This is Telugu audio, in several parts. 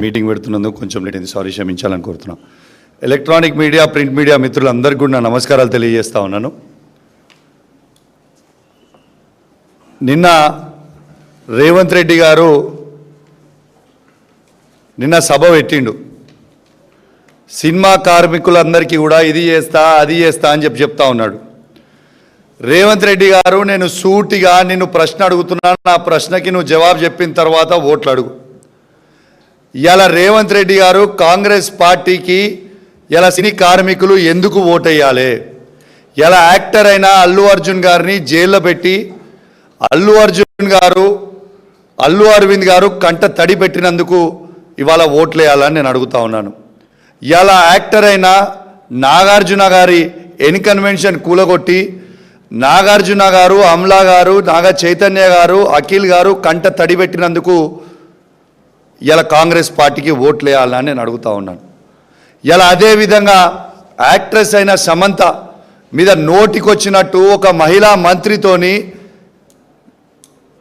మీటింగ్ పెడుతున్నందుకు కొంచెం లేట్ అయింది. సారీ క్షమించాలని కోరుతున్నాను ఎలక్ట్రానిక్ మీడియా ప్రింట్ మీడియా మిత్రులందరికీ కూడా నా నమస్కారాలు తెలియజేస్తా ఉన్నాను. నిన్న రేవంత్ రెడ్డి గారు నిన్న సభ పెట్టిండు. సినిమా కార్మికులందరికీ కూడా ఇది చేస్తా అది చేస్తా అని చెప్పి చెప్తా ఉన్నాడు. రేవంత్ రెడ్డి గారు నేను సూటిగా నిన్ను ప్రశ్న అడుగుతున్నాను నా ప్రశ్నకి నువ్వు జవాబు చెప్పిన తర్వాత ఓట్లు అడుగు. ఇలా రేవంత్ రెడ్డి గారు కాంగ్రెస్ పార్టీకి ఇలా సినీ కార్మికులు ఎందుకు ఓటేయాలి? ఇలా యాక్టర్ అయిన అల్లు అర్జున్ గారిని జైల్లో పెట్టి అల్లు అర్జున్ గారు అల్లు అరవింద్ గారు కంట తడి పెట్టినందుకు ఇవాళ ఓట్లు వేయాలని నేను అడుగుతా ఉన్నాను. ఇలా యాక్టర్ అయిన నాగార్జున గారి ఎన్కన్వెన్షన్ కూలగొట్టి నాగార్జున గారు అమ్లా గారు నాగ చైతన్య గారు అఖిల్ గారు కంట తడి పెట్టినందుకు ఇలా కాంగ్రెస్ పార్టీకి ఓట్లు వేయాలని నేను అడుగుతా ఉన్నాను. ఇలా అదేవిధంగా యాక్ట్రెస్ అయిన సమంత మీద నోటికొచ్చినట్టు ఒక మహిళా మంత్రితోని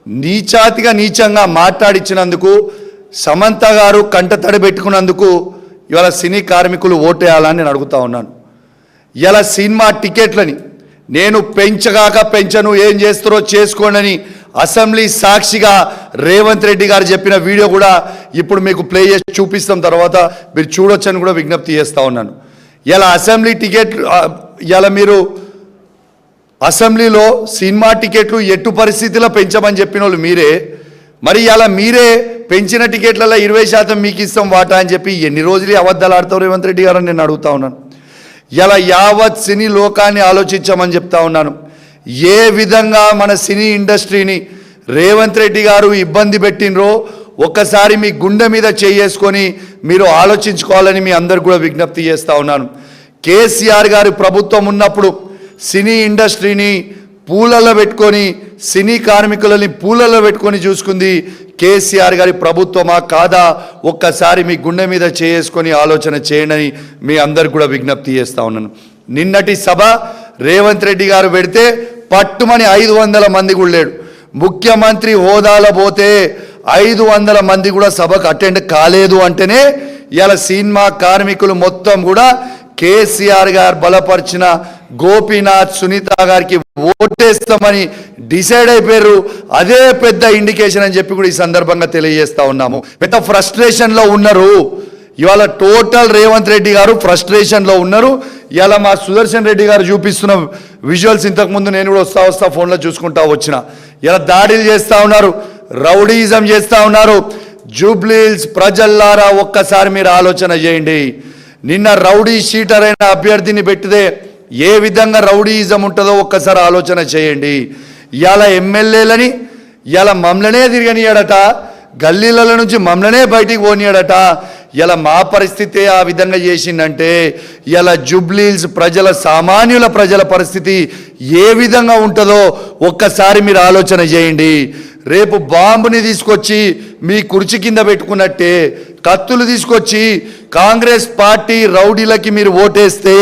నీచాతిగా నీచంగా మాట్లాడించినందుకు సమంత గారు కంట తడి పెట్టుకున్నందుకు ఇవాళ సినీ కార్మికులు ఓటేయాలని నేను అడుగుతా ఉన్నాను. ఇలా సినిమా టికెట్లని నేను పెంచగాక పెంచను ఏం చేస్తారో చేసుకోండి అసెంబ్లీ సాక్షిగా రేవంత్ రెడ్డి గారు చెప్పిన వీడియో కూడా ఇప్పుడు మీకు ప్లే చేసి చూపిస్తాం. తర్వాత మీరు చూడొచ్చని కూడా విజ్ఞప్తి చేస్తూ ఉన్నాను. ఇలా అసెంబ్లీ టికెట్ ఇలా మీరు అసెంబ్లీలో సినిమా టికెట్లు ఎట్టు పరిస్థితిలో పెంచమని చెప్పిన వాళ్ళు మీరే. మరి ఇలా మీరే పెంచిన టికెట్లలో ఇరవై శాతం మీకు ఇస్తాం వాటా అని చెప్పి ఎన్ని రోజులు అబద్ధాలు ఆడతావు రేవంత్ రెడ్డి గారు నేను అడుగుతా ఉన్నాను. ఇలా యావత్ సినీ లోకాన్ని ఆలోచించమని చెప్తా ఉన్నాను. ఏ విధంగా మన సినీ ఇండస్ట్రీని రేవంత్ రెడ్డి గారు ఇబ్బంది పెట్టినరో ఒక్కసారి మీ గుండె మీద చేసుకొని మీరు ఆలోచించుకోవాలని మీ అందరు కూడా విజ్ఞప్తి చేస్తూ ఉన్నాను. కేసీఆర్ గారు ప్రభుత్వం ఉన్నప్పుడు సినీ ఇండస్ట్రీని పూలలో పెట్టుకొని సినీ కార్మికులని పూలలో పెట్టుకొని చూసుకుంది కేసీఆర్ గారి ప్రభుత్వమా కాదా? ఒక్కసారి మీ గుండె మీద చేసుకొని ఆలోచన చేయండి మీ అందరికి కూడా విజ్ఞప్తి చేస్తా ఉన్నాను. నిన్నటి సభ రేవంత్ రెడ్డి గారు పెడితే పట్టుమని ఐదు వందల మంది కూడా లేడు. ముఖ్యమంత్రి హోదాలో పోతే ఐదు వందల మంది కూడా సభకు అటెండ్ కాలేదు అంటేనే ఇలా సినిమా కార్మికులు మొత్తం కూడా కేసీఆర్ గారు బలపరిచిన గోపీనాథ్ సునీత గారికి ఓటేస్తామని డిసైడ్ అయిపోయారు. అదే పెద్ద ఇండికేషన్ అని చెప్పి కూడా ఈ సందర్భంగా తెలియజేస్తా ఉన్నాము. పెద్ద ఫ్రస్ట్రేషన్లో ఉన్నారు. ఇవాళ టోటల్ రేవంత్ రెడ్డి గారు ఫ్రస్ట్రేషన్లో ఉన్నారు. ఇవాళ మా సుదర్శన్ రెడ్డి గారు చూపిస్తున్న విజువల్స్ ఇంతకుముందు నేను కూడా వస్తా వస్తా ఫోన్లో చూసుకుంటా వచ్చిన. ఇలా దాడులు చేస్తూ ఉన్నారు. రౌడీజం చేస్తూ ఉన్నారు. జూబ్లీల్స్ ప్రజల్లారా ఒక్కసారి మీరు ఆలోచన చేయండి. నిన్న రౌడీ షీటర్ అయిన అభ్యర్థిని పెట్టితే ఏ విధంగా రౌడీయిజం ఉంటుందో ఒక్కసారి ఆలోచన చేయండి. ఇవాళ ఎమ్మెల్యేలని ఇలా మమ్మలనే తిరగనియాడట గల్లీల నుంచి మమ్మలనే బయటికి పోనియాడట ఇలా మా పరిస్థితి ఆ విధంగా చేసిందంటే ఇలా జుబ్లీల్స్ ప్రజల సామాన్యుల ప్రజల పరిస్థితి ఏ విధంగా ఉంటుందో ఒక్కసారి మీరు ఆలోచన చేయండి. రేపు బాంబుని తీసుకొచ్చి మీ కుర్చీ కింద పెట్టుకున్నట్టే కత్తులు తీసుకొచ్చి కాంగ్రెస్ పార్టీ రౌడీలకి మీరు ఓటేస్తే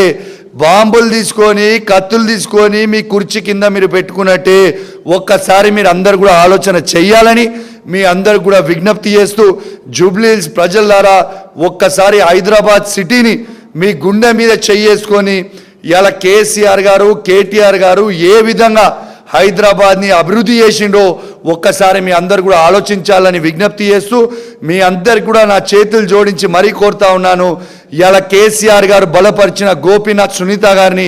బాంబులు తీసుకొని కత్తులు తీసుకొని మీ కుర్చీ కింద మీరు పెట్టుకున్నట్టే ఒక్కసారి మీరు అందరు కూడా ఆలోచన చెయ్యాలని మీ అందరు కూడా విజ్ఞప్తి చేస్తూ జూబ్లీహిల్స్ ప్రజల ద్వారా ఒక్కసారి హైదరాబాద్ సిటీని మీ గుండె మీద చెయ్యేసుకొని ఇలా కేసీఆర్ గారు కేటీఆర్ గారు ఏ విధంగా హైదరాబాద్ని అభివృద్ధి చేసిండో ఒక్కసారి మీ అందరు కూడా ఆలోచించాలని విజ్ఞప్తి చేస్తూ మీ అందరికి కూడా నా చేతులు జోడించి మరీ కోరుతా ఉన్నాను. ఇలా కేసీఆర్ గారు బలపరిచిన గోపీనాథ్ సునీత గారిని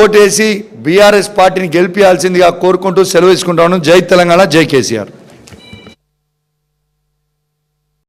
ఓటేసి బీఆర్ఎస్ పార్టీని గెలిపించాల్సిందిగా కోరుకుంటూ సెలవు తీసుకుంటాను జై తెలంగాణ జై కేసీఆర్.